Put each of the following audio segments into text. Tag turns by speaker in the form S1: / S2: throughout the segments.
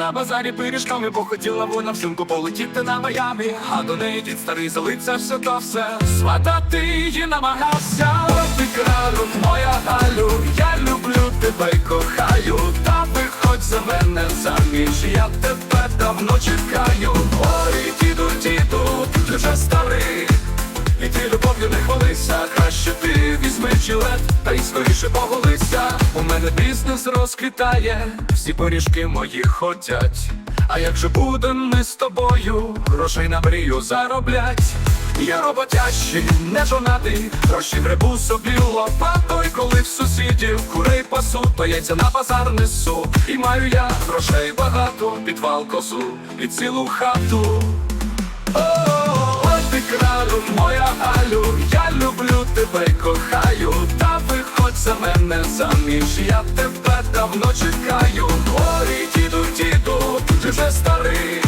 S1: на базарі пиріжками, бо хотіла вона взимку полетіти на Майамі. А до неї дід старий залиться все то все. Сватати її намагався. Ти кралю, моя Галю, я люблю тебе й кохаю. Та виходь за мене заміж, я тебе давно чекаю. Ой, діду, діду, ти вже старий. І ти любов'ю не хвалися, краще ти візьми жилет та й скоріше поголися. Мене бізнес розквітає, всі пиріжки мої хотять. А як же будем ми з тобою, грошей на мрію зароблять. Я роботящий, не жонатий, гроші гребу собі лопатою, коли в сусідів курей пасу, то яйця на базар несу. І маю я грошей багато, підвал косу і цілу хату. Мене заміж, я тебе давно чекаю. Ой, діду, діду, ти вже старий,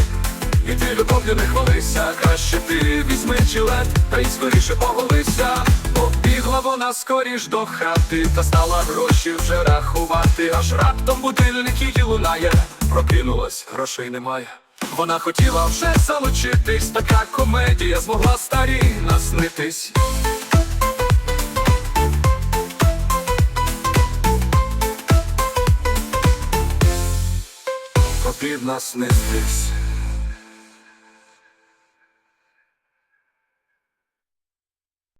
S1: і ти любов'ю не хвалися, краще ти візьми жилет, та й скоріше поголися. Побігла вона скоріш до хати, та стала гроші вже рахувати, аж раптом будильник її лунає, прокинулась, грошей немає. Вона хотіла вже залучитись, така комедія змогла старі наснитись. Потрібно снитись.